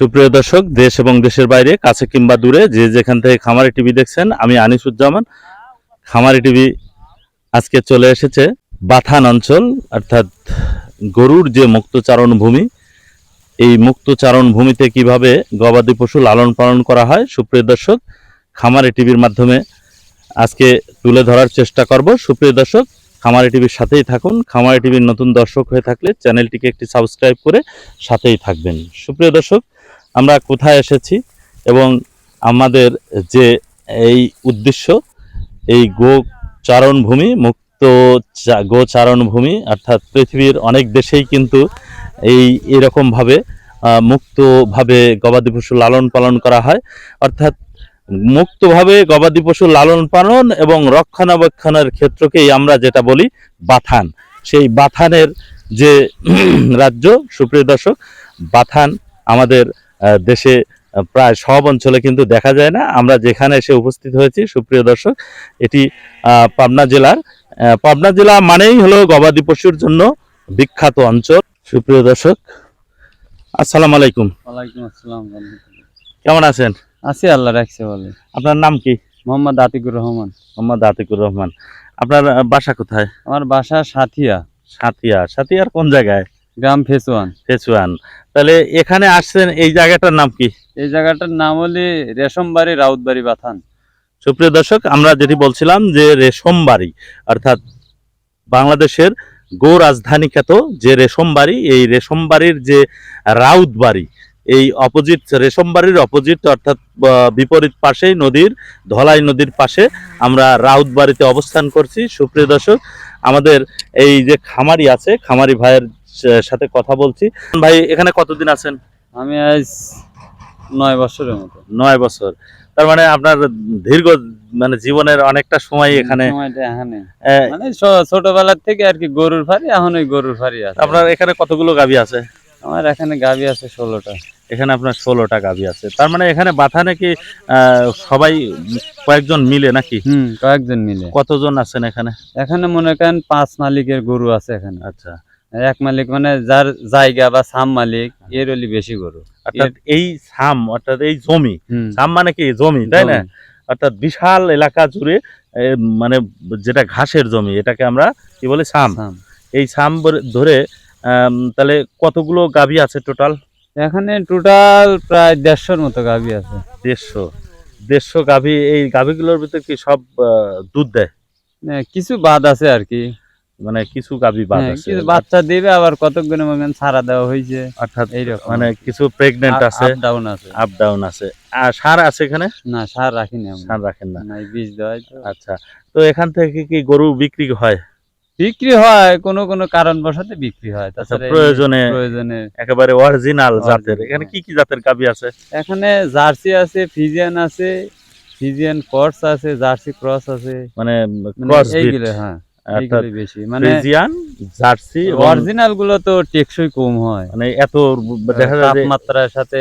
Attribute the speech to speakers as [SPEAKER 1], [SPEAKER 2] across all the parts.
[SPEAKER 1] সুপ্রিয় দর্শক, দেশ এবং দেশের বাইরে, কাছে কিংবা দূরে, যে যেখান থেকে খামারি টিভি দেখছেন, আমি আনিসুজ্জামান। খামারি টিভি আজকে চলে এসেছে বাথান অঞ্চল, অর্থাৎ গরুর যে মুক্তচারণ ভূমি। এই মুক্তচারণ ভূমিতে কীভাবে গবাদি পশু লালন পালন করা হয়, সুপ্রিয় দর্শক, খামারি টিভির মাধ্যমে আজকে তুলে ধরার চেষ্টা করব। সুপ্রিয় দর্শক, খামারি টিভির সাথেই থাকুন। খামারি টিভির নতুন দর্শক হয়ে থাকলে চ্যানেলটিকে একটি সাবস্ক্রাইব করে সাথেই থাকবেন। সুপ্রিয় দর্শক আমরা কোথায় এসেছি এবং আমাদের যে এই উদ্দেশ্য, এই গো চারণ ভূমি মুক্ত গো চারণ ভূমি অর্থাৎ পৃথিবীর অনেক দেশেই কিন্তু এই এরকমভাবে মুক্তভাবে গবাদি পশু লালন পালন করা হয়। অর্থাৎ মুক্তভাবে গবাদি পশু লালন পালন এবং রক্ষণাবেক্ষণের ক্ষেত্রকেই আমরা যেটা বলি বাথান। সেই বাথানের যে রাজ্য, সুপ্রিয় দর্শক, বাথান আমাদের দেশে প্রায় সব অঞ্চলে কিন্তু দেখা যায় না। আমরা যেখানে এসে উপস্থিত হয়েছি সুপ্রিয় দর্শক এটি পাবনা জেলার পাবনা জেলা মানেই হলো গবাদি পশুর জন্য বিখ্যাত অঞ্চল। সুপ্রিয় দর্শক আসসালাম আলাইকুম।
[SPEAKER 2] ওয়ালাইকুম আসসালাম
[SPEAKER 1] কেমন আছেন?
[SPEAKER 2] আছি আল্লাহ রাখছে বলে।
[SPEAKER 1] আপনার নাম কি?
[SPEAKER 2] মোহাম্মদ আতিকুর রহমান।
[SPEAKER 1] মোহাম্মদ আতিকুর রহমান। আপনার বাসা কোথায়?
[SPEAKER 2] আমার বাসা সাথিয়া।
[SPEAKER 1] সাতিয়া সাথিয়ার কোন জায়গায়?
[SPEAKER 2] গ্রাম ফেসওয়ান।
[SPEAKER 1] ফেচুয়ান তাহলে এখানে আসছেন এই জায়গাটার নাম কি?
[SPEAKER 2] এই জায়গাটার নাম হলে রেশমবাড়ি রাউতবাড়ি বাথান।
[SPEAKER 1] সুপ্রিয় দর্শক আমরা যেটি বলছিলাম যে রেশমবাড়ি অর্থাৎ বাংলাদেশের গো রাজধানী খ্যাত যে রেশমবাড়ি এই রেশমবাড়ির যে রাউত বাড়ি এই অপোজিট রেশমবাড়ির অপোজিট অর্থাৎ বিপরীত পাশেই নদীর ধলাই নদীর পাশে আমরা রাউত বাড়িতে অবস্থান করছি। সুপ্রিয় দর্শক আমাদের এই যে খামারি আছে খামারি ভাইয়ের সাথে কথা বলছি। ভাই এখানে কতদিন আছেন?
[SPEAKER 2] আমি আজ নয় বছরের মতো।
[SPEAKER 1] নয় বছর। তার মানে আপনার দীর্ঘ মানে জীবনের অনেকটা সময় এখানে
[SPEAKER 2] মানে ছোটবেলার থেকে আর কি গরুর ফাড়ি এখন ওই গরুর ফাড়ি আছে।
[SPEAKER 1] আপনার এখানে কতগুলো গাবি আছে?
[SPEAKER 2] আমার এখানে গাবি আছে ষোলোটা।
[SPEAKER 1] এখানে আপনার ষোলোটা গাবি আছে। তার মানে এখানে বাথা নাকি আহ, সবাই কয়েকজন মিলে নাকি?
[SPEAKER 2] হুম কয়েকজন মিলে।
[SPEAKER 1] কতজন আছেন এখানে?
[SPEAKER 2] এখানে মনে করেন পাঁচ মালিকের গরু আছে এখানে।
[SPEAKER 1] আচ্ছা।
[SPEAKER 2] এক মালিক মানে যার জায়গা বা সাম মালিক এর হলে বেশি গরু।
[SPEAKER 1] অর্থাৎ এই সাম অর্থাৎ এই জমি সাম মানে কি? জমি তাই না? অর্থাৎ বিশাল এলাকা জুড়ে মানে যেটা ঘাসের জমি এটাকে আমরা কি বলে সাম। এই সাম ধরে তাহলে কতগুলো গাভী আছে টোটাল?
[SPEAKER 2] এখানে টোটাল প্রায় দেড়শোর মতো গাভি আছে।
[SPEAKER 1] দেড়শো। দেড়শো গাভী এই গাভীগুলোর ভিতরে কি সব দুধ দেয়?
[SPEAKER 2] কিছু বাদ আছে আর কি।
[SPEAKER 1] মানে কিছু গাভী বাদ
[SPEAKER 2] হ্যাঁ,
[SPEAKER 1] আছে।
[SPEAKER 2] কিছু বাচ্চা দিবে আবার কতক্ষণে মনে ছাড়া দেওয়া হয়েছে।
[SPEAKER 1] অর্থাৎ
[SPEAKER 2] এইরকম।
[SPEAKER 1] মানে কিছু প্রেগনেন্ট আছে আপ
[SPEAKER 2] ডাউন আছে।
[SPEAKER 1] আপ ডাউন আছে। আর সার আছে এখানে?
[SPEAKER 2] না সার রাখিনি আমরা।
[SPEAKER 1] সার রাখেন না।
[SPEAKER 2] না এই বীজ দেওয়া।
[SPEAKER 1] আচ্ছা তো এখান থেকে কি গরু বিক্রি হয়?
[SPEAKER 2] বিক্রি হয় কোনো কোনো কারণ বসাতে বিক্রি হয়।
[SPEAKER 1] আচ্ছা
[SPEAKER 2] তাছাড়া
[SPEAKER 1] প্রয়োজনে
[SPEAKER 2] প্রয়োজনে
[SPEAKER 1] একেবারে অরিজিনাল জাতের। এখানে। কি কি জাতের গাভী আছে?
[SPEAKER 2] এখানে জার্সি আছে ফিজিয়ান আছে ফিজিয়ান কর্স আছে জার্সি ক্রস আছে।
[SPEAKER 1] মানে
[SPEAKER 2] মানে
[SPEAKER 1] ক্রস
[SPEAKER 2] এইগুলো হ্যাঁ। বেশি। মানে
[SPEAKER 1] ফ্রিজিয়ান জার্সি
[SPEAKER 2] অরিজিনালগুলো তো টেকসই কম হয়।
[SPEAKER 1] মানে এত দেখা যায়
[SPEAKER 2] তাপমাত্রার সাথে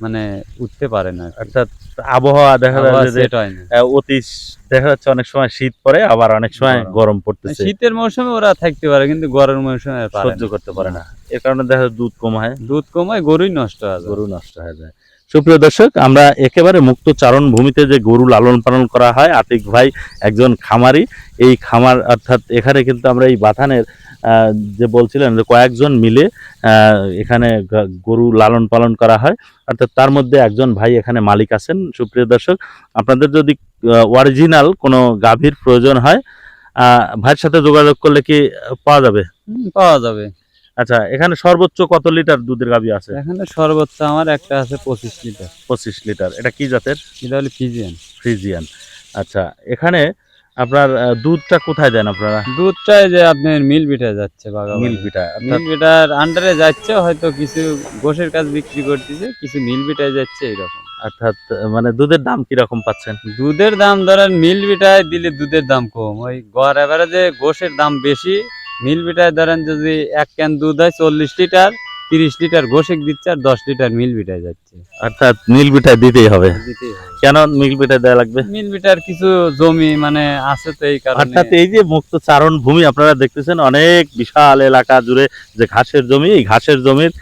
[SPEAKER 2] মানে উঠতে পারে না
[SPEAKER 1] অর্থাৎ আবহাওয়া দেখা যে
[SPEAKER 2] হয়
[SPEAKER 1] অতি দেখা যাচ্ছে অনেক সময় শীত পড়ে আবার অনেক সময়
[SPEAKER 2] গরম।
[SPEAKER 1] পড়তেছে।
[SPEAKER 2] শীতের মৌসুমে ওরা থাকতে পারে কিন্তু গরমের মৌসুমে
[SPEAKER 1] সহ্য করতে পারে না। এর কারণে দেখা যায় দুধ কম হয়।
[SPEAKER 2] দুধ কমায় গরুই নষ্ট হয়
[SPEAKER 1] গরু নষ্ট হয়ে যায়। সুপ্রিয় দর্শক, আমরা একেবারে মুক্ত চারণ ভূমিতে যে গরু লালন পালন করা হয়, আতিক ভাই একজন খামারি। এই খামার অর্থাৎ এখানে কিন্তু আমরা এই বাথানের যে বলছিলেন যে কয়েকজন মিলে এখানে গরু লালন পালন করা হয়। অর্থাৎ তার মধ্যে একজন ভাই এখানে মালিক আছেন। সুপ্রিয় দর্শক, আপনাদের যদি অরিজিনাল কোনো গাভীর প্রয়োজন হয় ভাইয়ের সাথে যোগাযোগ করলে কি পাওয়া যাবে?
[SPEAKER 2] পাওয়া যাবে।
[SPEAKER 1] আচ্ছা এখানে সর্বোচ্চ কত লিটার দুধের গাবি আছে?
[SPEAKER 2] এখানে সর্বোচ্চ আমার একটা আছে পঁচিশ লিটার।
[SPEAKER 1] পঁচিশ লিটার এটা কি জাতের?
[SPEAKER 2] এটা হলো ফিজিয়ান।
[SPEAKER 1] ফ্রিজিয়ান আচ্ছা এখানে আপনার দুধটা কোথায় দেন আপনারা?
[SPEAKER 2] দুধটাই যে আপনি মিল বিটা যাচ্ছে
[SPEAKER 1] মিল পিঠা
[SPEAKER 2] মিল বিটার আন্ডারে যাচ্ছে হয়তো কিছু গোশের কাজ বিক্রি করতেছে কিছু মিল বিটায় যাচ্ছে এরকম
[SPEAKER 1] অর্থাৎ মানে দুধের দাম কি রকম পাচ্ছেন?
[SPEAKER 2] দুধের দাম ধরেন মিল বিটায় দিলে দুধের দাম কম। ওই গড় এভারেজে গোশের দাম বেশি মিল বিটায় ধরেন যদি এক ক্যান দুধ হয় চল্লিশ লিটার তিরিশ লিটার গোশেক দিচ্ছে আর দশ লিটার মিল বিটায় যাচ্ছে।
[SPEAKER 1] অর্থাৎ মিল বিটায় দিতেই হবে। কেন মিল বিটায় দেওয়া লাগবে?
[SPEAKER 2] মিল বিটার কিছু জমি মানে আছে তো এই কারণে।
[SPEAKER 1] অর্থাৎ এই যে মুক্ত চারণ ভূমি আপনারা দেখতেছেন অনেক বিশাল এলাকা জুড়ে যে ঘাসের জমি এই ঘাসের জমির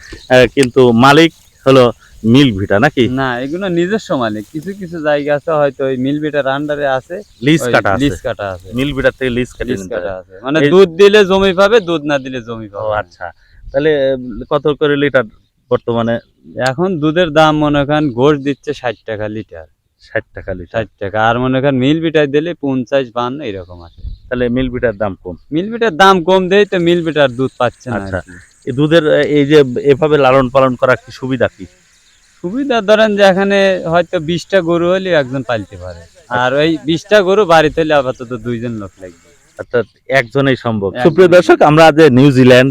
[SPEAKER 1] কিন্তু মালিক হলো মিল ভিটা নাকি?
[SPEAKER 2] না এগুলো নিজস্ব মালিক। কিছু কিছু জায়গা আছে হয়তো ওই মিল বিটার আন্ডারে আছে
[SPEAKER 1] লিজ কাটা আছে।
[SPEAKER 2] লিজ কাটা আছে।
[SPEAKER 1] মিল ভিটার থেকে লিজ কাটে
[SPEAKER 2] লিজ কাটা আছে। মানে দুধ দিলে জমি পাবে দুধ না দিলে জমি পাবে।
[SPEAKER 1] আচ্ছা। তাহলে কত করে লিটার বর্তমানে?
[SPEAKER 2] এখন দুধের দাম মনে করেন গোশ দিচ্ছে ষাট টাকা লিটার।
[SPEAKER 1] ষাট টাকা লিটার।
[SPEAKER 2] ষাট টাকা। আর মনে করেন মিল বিটার দিলে পঞ্চাশ বান্ন এরকম আছে।
[SPEAKER 1] তাহলে মিল ভিটার দাম কম।
[SPEAKER 2] মিল বিটার দাম কম দেয় তো মিল বিটার দুধ পাচ্ছে না
[SPEAKER 1] আচ্ছা। এই দুধের এই যে এভাবে লালন পালন করা কি সুবিধা কি?
[SPEAKER 2] সুবিধা ধরেন যে এখানে হয়তো বিশটা গরু হলে একজন পালতে পারে। আর ওই বিশটা গরু বাড়িতে হলে আপাতত দুইজন লোক লাগবে।
[SPEAKER 1] অর্থাৎ একজনেই সম্ভব। সুপ্রিয় দর্শক আমরা যে নিউজিল্যান্ড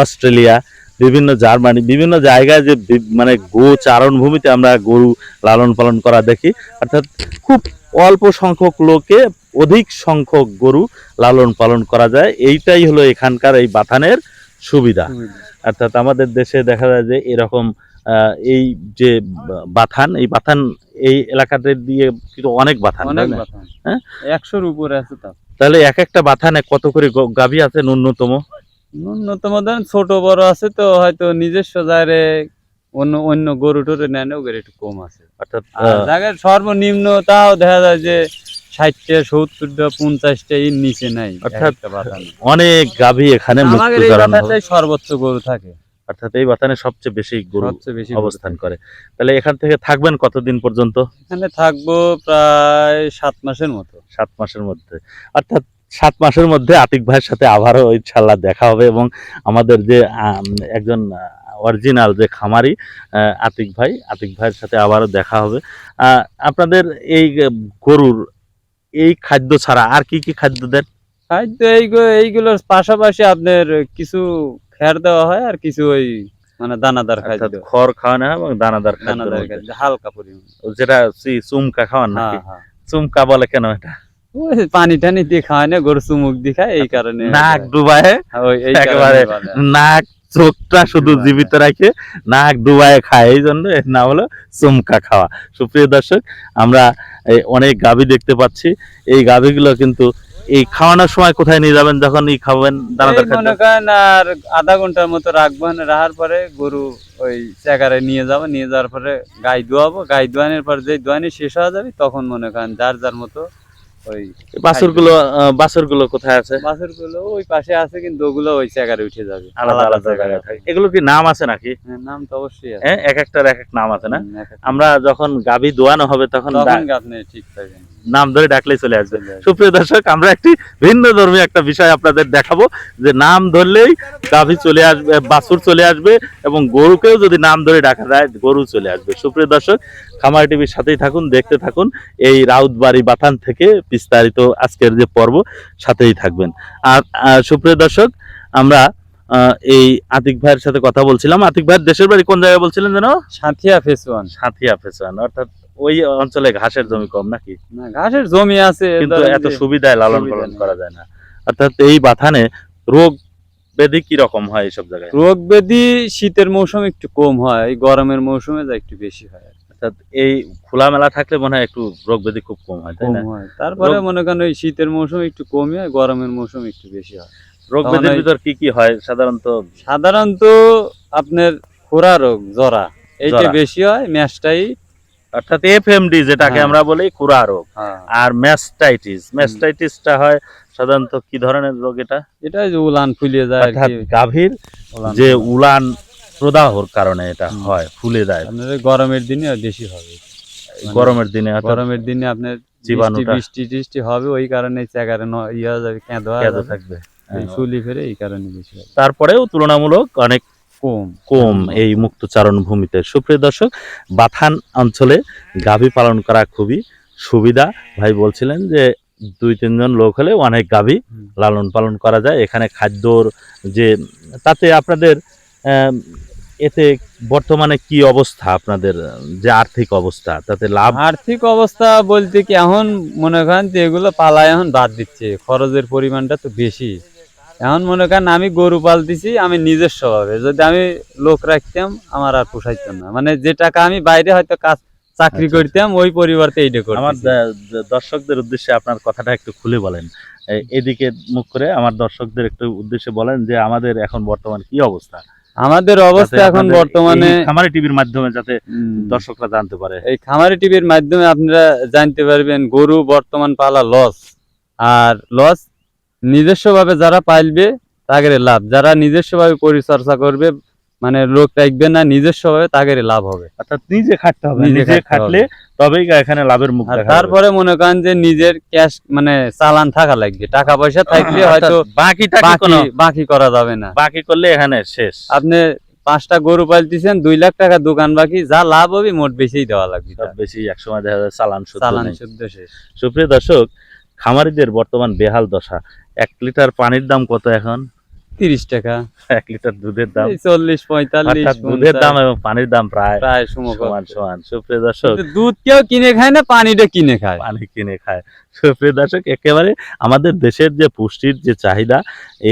[SPEAKER 1] অস্ট্রেলিয়া বিভিন্ন জার্মানি বিভিন্ন জায়গায় যে মানে গো চারণ ভূমিতে আমরা গরু লালন পালন করা দেখি অর্থাৎ খুব অল্প সংখ্যক লোকে অধিক সংখ্যক গরু লালন পালন করা যায়। এইটাই হলো এখানকার এই বাথানের সুবিধা। অর্থাৎ আমাদের দেশে দেখা যায় যে এরকম এই যে বাথান এই বাথান এই এলাকাতে দিয়ে কিন্তু অনেক বাথান। হ্যাঁ?
[SPEAKER 2] একশোর উপরে আছে তা
[SPEAKER 1] তাহলে এক একটা বাথানে কত করে গাভী আছে ন্যূনতম
[SPEAKER 2] ন্যূনতম ধরেন ছোট বড় আছে তো হয়তো নিজস্ব জায়গায় অন্য অন্য গরু টরু নেন ওগুলো একটু কম আছে
[SPEAKER 1] অর্থাৎ
[SPEAKER 2] জায়গার সর্বনিম্ন তাও দেখা যায় যে ষাটটা সত্তরটা পঞ্চাশটা এর নিচে নাই
[SPEAKER 1] অর্থাৎ। অনেক গাভী এখানে
[SPEAKER 2] সর্বোচ্চ গরু থাকে
[SPEAKER 1] অর্থাৎ এই বাথানে সবচেয়ে বেশি গরু অবস্থান করে। তাহলে এখান থেকে থাকবেন কতদিন পর্যন্ত?
[SPEAKER 2] এখানে থাকব প্রায় সাত মাসের মতো।
[SPEAKER 1] সাত মাসের মধ্যে। অর্থাৎ সাত মাসের মধ্যে আতিক ভাইয়ের সাথে আবারও ইনশাল্লাহ দেখা হবে এবং আমাদের যে একজন অরিজিনাল যে খামারি আতিক ভাই আতিক ভাইয়ের সাথে আবারও দেখা হবে। আহ, আপনাদের এই গরুর এই খাদ্য ছাড়া আর কি কি খাদ্য দেন?
[SPEAKER 2] খাদ্য এইগুলো এইগুলোর পাশাপাশি আপনার কিছু খের দেওয়া হয় আর কিছু ওই মানে দানাদার খাদ্য
[SPEAKER 1] খড় খাওয়ানো হয় এবং দানাদার
[SPEAKER 2] দানাদার হালকা পরিমাণ।
[SPEAKER 1] যেটা চুমকা খাওয়ান
[SPEAKER 2] হ্যাঁ হ্যাঁ।
[SPEAKER 1] চুমকা বলে কেন এটা?
[SPEAKER 2] পানি টানি দিয়ে খাওয়ায় না গরু চুমুক দিয়ে খায় এই কারণে
[SPEAKER 1] নাক ডুবায়ে?
[SPEAKER 2] এই
[SPEAKER 1] একেবারে নাক চোখটা শুধু জীবিত রাখে নাক ডুবায় খায় এই জন্য এর নাম হলো চুমকা খাওয়া। সুপ্রিয় দর্শক আমরা অনেক গাভী দেখতে পাচ্ছি। এই গাভীগুলো কিন্তু এই খাওয়ানোর সময় কোথায় নিয়ে যাবেন? যখন ই খাবেন দানাদার খাদ্য
[SPEAKER 2] মনে করেন আর আধা ঘণ্টার মতো রাখবেন রাখার পরে গরু ওই জায়গায় নিয়ে যাব নিয়ে যাওয়ার পরে গাই ধোয়াবো। গাই ধোয়ানোর পর যে ধোয়ানি শেষ হয়ে যাবে তখন মনে করেন যার যার মতো ওই
[SPEAKER 1] কোথায় আছে?
[SPEAKER 2] বাছুরগুলো ওই পাশে আছে কিন্তু ওগুলো ওই জায়গায় উঠে যাবে।
[SPEAKER 1] আলাদা আলাদা জায়গায় এগুলো কি নাম আছে নাকি?
[SPEAKER 2] হ্যাঁ, নাম তো অবশ্যই আছে।
[SPEAKER 1] হ্যাঁ এক একটার এক এক নাম আছে না? আমরা যখন গাভী দোয়ানো হবে তখন
[SPEAKER 2] তখন
[SPEAKER 1] দা-
[SPEAKER 2] আপনি ঠিক পাবেন
[SPEAKER 1] নাম ধরে ডাকলেই চলে আসবে। সুপ্রিয় দর্শক আমরা একটি ভিন্ন ধর্মী একটা বিষয় আপনাদের দেখাবো যে নাম ধরলেই গাভী চলে আসবে বাছুর চলে আসবে এবং গরুকেও যদি নাম ধরে ডাকা যায় গরু চলে আসবে। সুপ্রিয় দর্শক খামার টিভির সাথেই থাকুন দেখতে থাকুন। এই রাউতবাড়ি বাথান থেকে বিস্তারিত আজকের যে পর্ব সাথেই থাকবেন। আর সুপ্রিয় দর্শক আমরা আহ, এই আতিক ভাইয়ের সাথে কথা বলছিলাম। আতিক ভাইয়ের দেশের বাড়ি কোন জায়গায় বলছিলেন যেন?
[SPEAKER 2] সাথিয়া ফেসওয়ান।
[SPEAKER 1] সাথিয়া ফেসান অর্থাৎ ওই অঞ্চলে ঘাসের জমি কম নাকি?
[SPEAKER 2] না ঘাসের জমি আছে
[SPEAKER 1] কিন্তু এত সুবিধায় লালন পালন করা যায় না। অর্থাৎ এই বাথানে রোগ ব্যাধি কি রকম হয় এইসব জায়গায়?
[SPEAKER 2] রোগ ব্যাধি শীতের মৌসুমে একটু কম হয় এই গরমের মৌসুমে যা একটু বেশি হয়।
[SPEAKER 1] অর্থাৎ এই খোলা মেলা থাকলে মনে হয় একটু রোগ ব্যাধি খুব কম হয় তাই না?
[SPEAKER 2] তারপরে মনে করেন ওই শীতের মৌসুমে একটু কমই হয় গরমের মৌসুমে একটু বেশি হয়।
[SPEAKER 1] রোগ ব্যাধির ভিতর কি কি হয়? সাধারণত
[SPEAKER 2] সাধারণত আপনার খোরা রোগ জরা এইটা বেশি হয় ম্যাস্টাই
[SPEAKER 1] অর্থাৎ এফএমডি যেটাকে
[SPEAKER 2] হ্যাঁ।
[SPEAKER 1] আমরা বলি খুরা রোগ।
[SPEAKER 2] হ্যাঁ।
[SPEAKER 1] আর ম্যাস্টাইটিস ম্যাস্টাইটিসটা হয় সাধারণত কি ধরনের রোগ এটা?
[SPEAKER 2] এটা যে উলান ফুলিয়ে যায়
[SPEAKER 1] অর্থাৎ গাভীর যে উলান প্রদাহর কারণে এটা হয় ফুলে যায়।
[SPEAKER 2] আপনার গরমের দিনে বেশি হবে। মানে
[SPEAKER 1] গরমের দিনে
[SPEAKER 2] গরমের দিনে আপনার
[SPEAKER 1] জীবাণুটা
[SPEAKER 2] বৃষ্টি টিষ্টি হবে ওই কারণে ইয়ে যাবে কেঁদো
[SPEAKER 1] থাকবে। হ্যাঁ।
[SPEAKER 2] ফেরে এই কারণে বেশি
[SPEAKER 1] তারপরেও তুলনামূলক অনেক
[SPEAKER 2] কম।
[SPEAKER 1] কম এই মুক্তচারণ ভূমিতে। সুপ্রিয় দর্শক বাথান অঞ্চলে গাভী পালন করা খুবই সুবিধা। ভাই বলছিলেন যে দুই তিনজন লোক হলে অনেক গাভী লালন পালন করা যায়। এখানে খাদ্যর যে তাতে আপনাদের এতে বর্তমানে কি অবস্থা আপনাদের যে আর্থিক অবস্থা? তাতে লাভ?
[SPEAKER 2] আর্থিক অবস্থা বলতে কি এখন মনে করেন যে এগুলো পালায় এখন বাদ দিচ্ছে। খরচের পরিমাণটা তো বেশি। এখন মনে করেন আমি গরু পালতেছি আমি নিজস্ব ভাবে। যদি আমি লোক রাখতাম আমার আর পোষাইতাম না। মানে যে টাকা আমি বাইরে হয়তো কাজ চাকরি
[SPEAKER 1] আচ্ছা,
[SPEAKER 2] করতাম ওই পরিবর্তে এইটা
[SPEAKER 1] করতাম আমার দর্শকদের উদ্দেশ্যে আপনার কথাটা একটু খুলে বলেন। এদিকে মুখ করে আমার দর্শকদের একটু উদ্দেশ্যে বলেন যে আমাদের এখন বর্তমান কি অবস্থা?
[SPEAKER 2] আমাদের অবস্থা এখন বর্তমানে
[SPEAKER 1] খামারি টিভির মাধ্যমে যাতে দর্শকরা জানতে পারে।
[SPEAKER 2] এই খামারি টিভির মাধ্যমে আপনারা জানতে পারবেন গরু বর্তমান পালা লস আর লস নিজস্বভাবে যারা পাইলবে তাদের লাভ। যারা নিজস্বভাবে পরিচর্যা করবে মানে লোক রাখবে না নিজস্বভাবে তাদের লাভ হবে।
[SPEAKER 1] অর্থাৎ নিজে খাটতে হবে
[SPEAKER 2] নিজে
[SPEAKER 1] খাটলে তবেই এখানে লাভের মুখ।
[SPEAKER 2] তারপরে মনে করেন যে নিজের ক্যাশ মানে চালান থাকা লাগবে। টাকা পয়সা থাকলে হয়তো বাকি বাকি করা যাবে না।
[SPEAKER 1] বাকি করলে এখানে শেষ।
[SPEAKER 2] আপনি পাঁচটা গরু পালতেছেন দুই লাখ টাকা দোকান বাকি যা লাভ হবে মোট বেশিই দেওয়া লাগবে।
[SPEAKER 1] বেশি একসময় দেখা যায় চালান
[SPEAKER 2] চালান শুদ্ধ শেষ।
[SPEAKER 1] সুপ্রিয় দর্শক খামারিদের বর্তমান বেহাল দশা। এক লিটার পানির দাম কত এখন?
[SPEAKER 2] তিরিশ টাকা।
[SPEAKER 1] এক লিটার দুধের দাম।
[SPEAKER 2] চল্লিশ পঁয়তাল্লিশ
[SPEAKER 1] দুধের দাম এবং পানির দাম প্রায়
[SPEAKER 2] প্রায়
[SPEAKER 1] সমান সমান। সুপ্রিয় দর্শক।
[SPEAKER 2] দুধ কেউ কিনে খায় না পানিটা কিনে খায়।
[SPEAKER 1] পানি কিনে খায়। সুপ্রিয় দর্শক একেবারে আমাদের দেশের যে পুষ্টির যে চাহিদা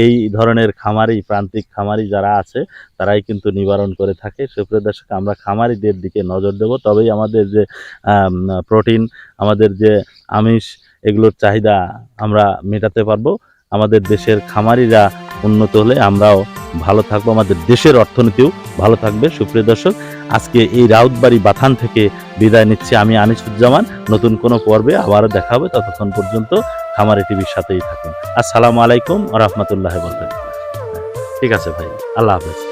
[SPEAKER 1] এই ধরনের খামারি প্রান্তিক খামারি যারা আছে তারাই কিন্তু নিবারণ করে থাকে। সুপ্রিয় দর্শক আমরা খামারিদের দিকে নজর দেব। তবেই আমাদের যে প্রোটিন আমাদের যে আমিষ এগুলোর চাহিদা আমরা মেটাতে পারব। আমাদের দেশের খামারিরা উন্নত হলে আমরাও ভালো থাকব। আমাদের দেশের অর্থনীতিও ভালো থাকবে। সুপ্রিয় দর্শক, আজকে এই রাউতবাড়ি বাথান থেকে বিদায় নিচ্ছি আমি আনিসুজ্জামান। নতুন কোনো পর্বে আবারও দেখা হবে ততক্ষণ পর্যন্ত খামারি টিভির সাথেই থাকুন। আসসালামু আলাইকুম রহমতুল্লাহ বলতেন ঠিক আছে ভাই, আল্লাহ হাফেজ।